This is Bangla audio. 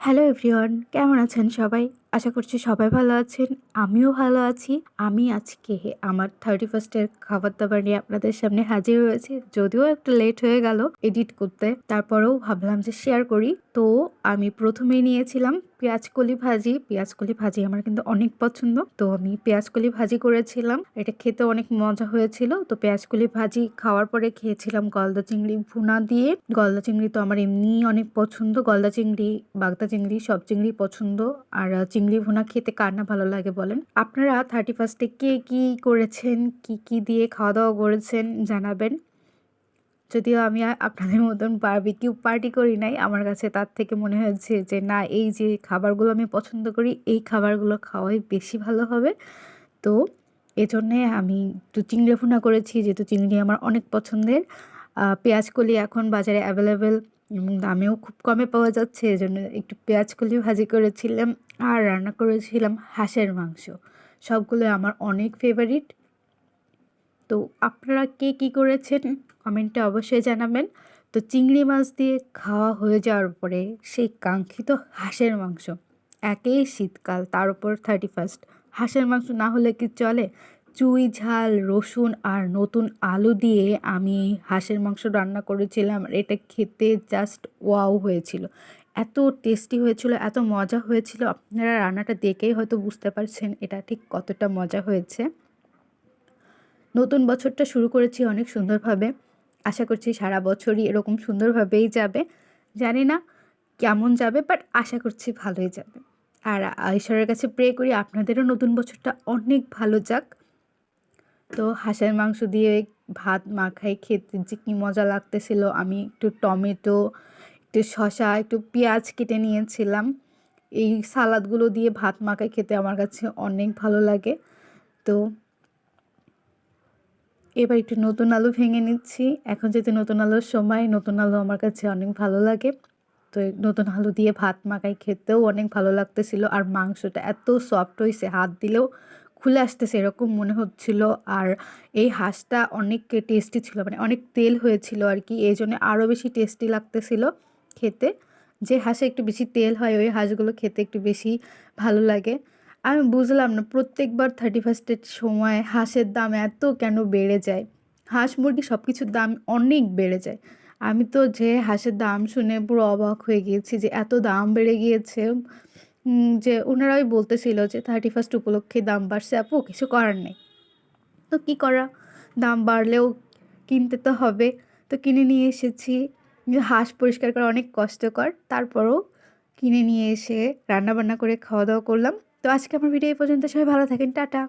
হ্যালো এভরিওয়ান কেমন আছেন সবাই? আশা করছি সবাই ভালো আছেন, আমিও ভালো আছি। আমি আজকে আমার থার্টি ফার্স্টের খাবার দাবার নিয়ে আপনাদের সামনে হাজির হয়েছি। যদিও একটু লেট হয়ে গেল এডিট করতে, তারপরেও ভাবলাম যে শেয়ার করি। তো আমি প্রথমেই নিয়েছিলাম পেঁয়াজকলি ভাজি। পেঁয়াজকলি ভাজি আমার কিন্তু অনেক পছন্দ। তো আমি পেঁয়াজকলি ভাজি করেছিলাম। এটা খেতে অনেক মজা হয়েছিল। তো পেঁয়াজকলি ভাজি খাওয়ার পরে খেয়েছিলাম গলদা চিংড়ি ভুনা দিয়ে। গলদা চিংড়ি তো আমার এমনি অনেক পছন্দ। গলদা চিংড়ি, বাগদা চিংড়ি, সব চিংড়ি পছন্দ। আর চিংড়ি ভুনা খেতে কার না ভালো লাগে বলেন? আপনারা থার্টি ফার্স্টে কে কী করেছেন? কি কি দিয়ে খাওয়া দাওয়া করেছেন? জানাবেন। যদিও আমি আপনাদের মতন বারবিকিউ পার্টি করি নাই, আমার কাছে তার থেকে মনে হয়েছে যে, না, এই যে খাবারগুলো আমি পছন্দ করি, এই খাবারগুলো খাওয়াই বেশি ভালো হবে। তো, এজন্যে আমি একটু চিংড়ি ভুনা করেছি, যেহেতু চিংড়ি আমার অনেক পছন্দের পেঁয়াজকলি এখন বাজারে অ্যাভেলেবেল এবং দামেও খুব কমে পাওয়া যাচ্ছে, এজন্য একটু পেঁয়াজকলি ভাজি করেছিলাম আর রান্না করেছিলাম হাঁসের মাংস। সবগুলো আমার অনেক ফেভারিট তো আপনারা কে কী করেছেন কমেন্টে অবশ্যই জানাবেন। তো চিংড়ি মাছ দিয়ে খাওয়া হয়ে যাওয়ার পরে সেই কাঙ্ক্ষিত হাঁসের মাংস, একেই শীতকাল, তার উপর থার্টি ফার্স্ট হাঁসের মাংস না হলে কি চলে? চুই, ঝাল, রসুন আর নতুন আলু দিয়ে আমি হাঁসের মাংস রান্না করেছিলাম। এটা খেতে জাস্ট ওয়াও হয়েছিল। এত টেস্টি হয়েছিল, এত মজা হয়েছিল। আপনারা রান্নাটা দেখেই হয়তো বুঝতে পারছেন এটা ঠিক কতটা মজা হয়েছে। নতুন বছরটা শুরু করেছি অনেক সুন্দরভাবে। আশা করছি সারা বছরই এরকম সুন্দরভাবেই যাবে। জানি না কেমন যাবে বাট আশা করছি ভালোই যাবে। আর ঈশ্বরের কাছে প্রে করি আপনাদেরও নতুন বছরটা অনেক ভালো যাক। তো হাঁসের মাংস দিয়ে ভাত মাখাই খেতে যে কী মজা লাগতেছিল। আমি একটু টমেটো, একটু শশা একটু পেঁয়াজ কেটে নিয়েছিলাম। এই সালাদগুলো দিয়ে ভাত মাখাই খেতে আমার কাছে অনেক ভালো লাগে। তো এবার একটু নতুন আলু ভেঙে নিচ্ছি। এখন যেহেতু নতুন আলুর সময়, নতুন আলু আমার কাছে অনেক ভালো লাগে। তো নতুন আলু দিয়ে ভাত মাখাই খেতেও অনেক ভালো লাগতেছিল। আর মাংসটা এত সফট হয়েছে হাত দিলেও খুলে আসতেছে এরকম মনে হচ্ছিল। আর এই হাঁসটা অনেক টেস্টি ছিল মানে অনেক তেল হয়েছিল আর কি, এই জন্য আরও বেশি টেস্টি লাগতেছিল খেতে। যে হাঁসে একটু বেশি তেল হয়, ওই হাঁসগুলো খেতে একটু বেশি ভালো লাগে। আমি বুঝলাম না, প্রত্যেকবার থার্টি ফার্স্টের সময় হাঁসের দাম এত কেন বেড়ে যায়? হাঁস মুরগি সব কিছুর দাম অনেক বেড়ে যায়। আমি তো যে হাঁসের দাম শুনে পুরো অবাক হয়ে গিয়েছি যে এত দাম বেড়ে গিয়েছে। যে ওনারাই বলতেছিল যে থার্টি ফার্স্ট উপলক্ষে দাম বাড়ছে আপু, কিছু করার নেই। তো কি করা? দাম বাড়লেও কিনতে তো হবে। তো কিনে নিয়ে এসেছি। হাঁস পরিষ্কার করা অনেক কষ্টকর। তারপরও কিনে নিয়ে এসে রান্নাবান্না করে খাওয়া দাওয়া করলাম। তো আজকে আমার ভিডিও এই পর্যন্ত। সবাই ভালো থাকেন। টাটা।